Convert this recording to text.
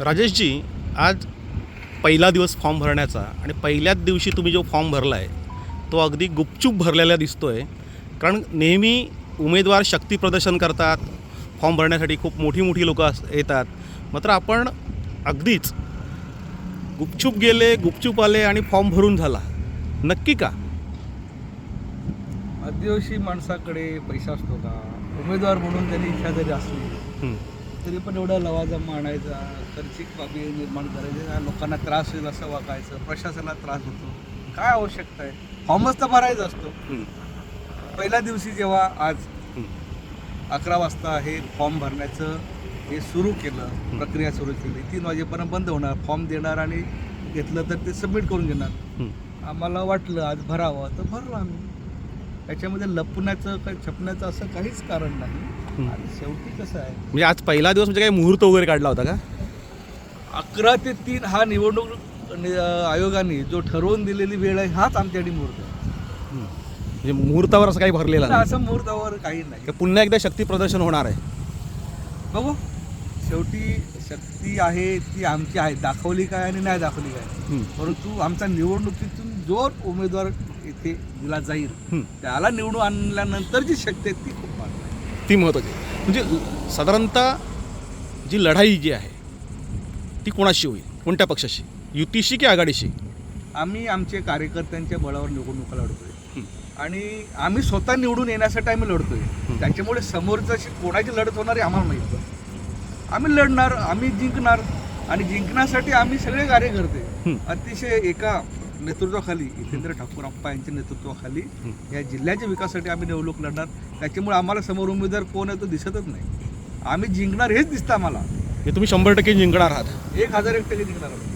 राजेशजी आज पहिला दिवस फॉर्म भरण्याचा आणि पहिल्याच दिवशी तुम्ही जो फॉर्म भरला आहे तो अगदी गुपचूप भरलेला दिसतो आहे कारण नेहमी उमेदवार शक्ती प्रदर्शन करतात फॉर्म भरण्यासाठी खूप मोठी मोठी लोकं अस येतात. मात्र आपण अगदीच गुपचूप गेले गुपचूप आले आणि फॉर्म भरून झाला. नक्की का? आदिवासी माणसाकडे पैसा असतो का? उमेदवार म्हणून त्यांनी इच्छा जरी असली तरी पण एवढा लवाजमा आणायचा खर्चिक बाबी निर्माण करायचे लोकांना त्रास होईल असं वागायचं प्रशासनाला त्रास होतो. काय आवश्यकता आहे? फॉर्मच तर भरायचा असतो. पहिल्या दिवशी जेव्हा आज. अकरा वाजता हे फॉर्म भरण्याचं हे सुरू केलं प्रक्रिया सुरू केली तीन वाजेपर्यंत बंद होणार फॉर्म देणार आणि घेतलं तर ते सबमिट करून घेणार. आम्हाला वाटलं आज भरावं तर भरलं आम्ही. त्याच्यामध्ये लपण्याचं काही छपण्याचं असं काहीच कारण नाही. आणि शेवटी कसं आहे? म्हणजे आज पहिला दिवस म्हणजे काही मुहूर्त वगैरे काढला होता का? अकरा ते तीन हा निवडणूक नि- आयोगाने जो ठरवून दिलेली वेळ आहे हाच आमच्यासाठी मुहूर्त आहे. म्हणजे मुहूर्तावर असं काही भरलेलं नाही असं मुहूर्तावर काही नाही. का पुन्हा एकदा शक्ती प्रदर्शन होणार आहे. बघू. शेवटी शक्ती आहे ती आमची आहे. दाखवली काय आणि नाही दाखवली काय. परंतु आमचा निवडणुकीतून जो उमेदवार इथे दिला जाईल. त्याला निवडून आणल्यानंतर जी शक्ती आहे ती खूप महत्त्वाची आहे. ती महत्त्वाची आहे. म्हणजे साधारणतः जी लढाई जी आहे ती कोणाशी होईल कोणत्या पक्षाशी युतीशी की आघाडीशी आम्ही आमचे कार्यकर्त्यांच्या बळावर निवडणुका लढतोय. आणि आम्ही स्वतः निवडून येण्यासाठी आम्ही लढतोय. त्याच्यामुळे समोरचं कोणाची लढत होणार आहे आम्हाला माहीत. आम्ही लढणार आम्ही जिंकणार आणि जिंकण्यासाठी आम्ही सगळे कार्यकर्ते हं. अतिशय एका नेतृत्वाखाली जितेंद्र ठाकूर अप्पा यांच्या नेतृत्वाखाली. या जिल्ह्याच्या विकासासाठी आम्ही निवडणूक लढणार. त्याच्यामुळे आम्हाला समोर उमेदवार कोण आहे तो दिसतच नाही. आम्ही जिंकणार हेच दिसतं आम्हाला. हे तुम्ही शंभर टक्के जिंकणार आहात. एक हजार एक टक्के जिंकणार आहोत.